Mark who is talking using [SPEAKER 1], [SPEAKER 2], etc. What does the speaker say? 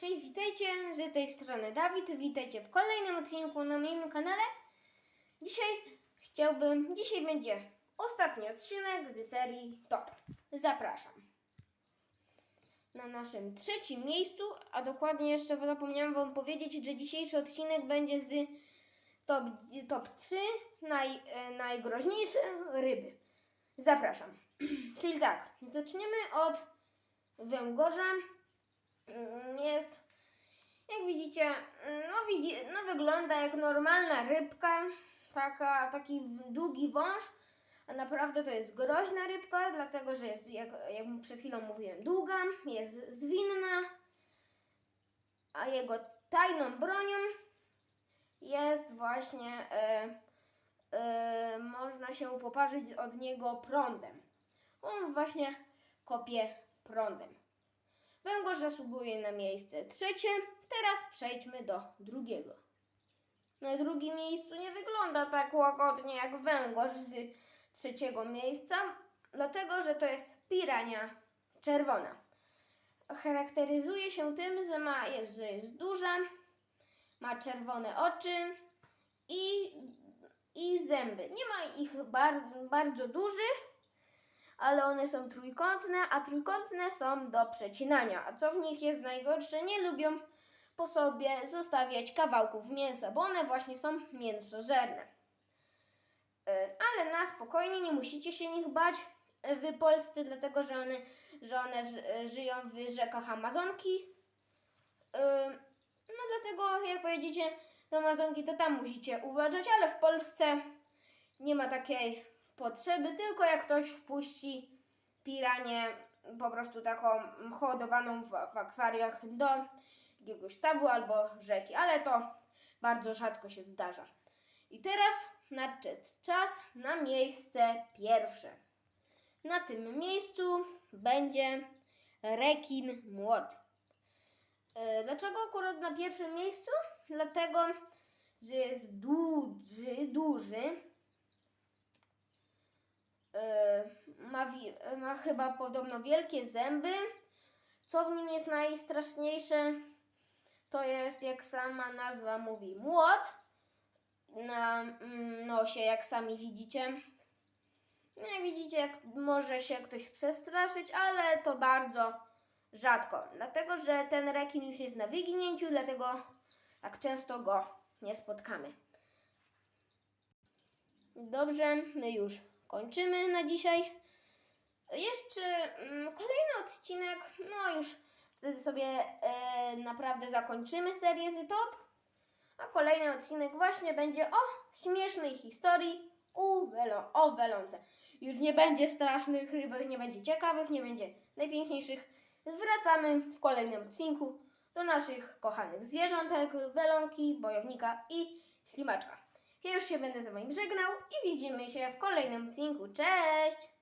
[SPEAKER 1] Cześć, witajcie z tej strony Dawid. Witajcie w kolejnym odcinku na moim kanale. Dzisiaj chciałbym, dzisiaj będzie ostatni odcinek z serii Top. Zapraszam. Na naszym trzecim miejscu, a dokładnie jeszcze zapomniałam Wam powiedzieć, że dzisiejszy odcinek będzie z top, top 3 naj, e, najgroźniejsze ryby. Zapraszam. Czyli tak, zaczniemy od węgorza. Mm, Jest, jak widzicie, mm, no, widzi, no wygląda jak normalna rybka, taka, taki długi wąż, a naprawdę to jest groźna rybka, dlatego że jest, jak, jak przed chwilą mówiłem, długa, jest zwinna, a jego tajną bronią jest właśnie, e, e, można się poparzyć od niego prądem. On właśnie kopie prądem. Węgorz zasługuje na miejsce trzecie. Teraz przejdźmy do drugiego. Na drugim miejscu nie wygląda tak łagodnie jak węgorz z trzeciego miejsca, dlatego że to jest pirania czerwona. Charakteryzuje się tym, że, ma, jest, że jest duża, ma czerwone oczy i, i zęby. Nie ma ich bar, bardzo dużych, ale one są trójkątne, a trójkątne są do przecinania. A co w nich jest najgorsze? Nie lubią po sobie zostawiać kawałków mięsa, bo one właśnie są mięsożerne. E, Ale na spokojnie, nie musicie się nich bać e, w Polsce, dlatego że one, że one e, żyją w rzekach Amazonki. No dlatego, jak pojedziecie do Amazonki, to tam musicie uważać, ale w Polsce nie ma takiej potrzeby, tylko jak ktoś wpuści piranię po prostu taką hodowaną w, w akwariach do jakiegoś stawu albo rzeki, ale to bardzo rzadko się zdarza. I teraz nadszedł czas na miejsce pierwsze. Na tym miejscu będzie rekin młot. E, Dlaczego akurat na pierwszym miejscu? Dlatego, że jest duży, duży, E, ma, ma chyba podobno wielkie zęby. Co w nim jest najstraszniejsze? To jest, jak sama nazwa mówi, młot na mm, nosie, jak sami widzicie. No, Jak widzicie, jak może się ktoś przestraszyć, ale to bardzo rzadko. Dlatego, że ten rekin już jest na wyginięciu, dlatego tak często go nie spotkamy. Dobrze, my już kończymy na dzisiaj. Jeszcze mm, kolejny odcinek, no już wtedy sobie e, naprawdę zakończymy serię z Top. A kolejny odcinek właśnie będzie o śmiesznej historii u welo, o welonce. Już nie będzie strasznych rybek, nie będzie ciekawych, nie będzie najpiękniejszych. Wracamy w kolejnym odcinku do naszych kochanych zwierzątek, welonki, bojownika i ślimaczka. Ja już się będę z Wami żegnał i widzimy się w kolejnym odcinku. Cześć!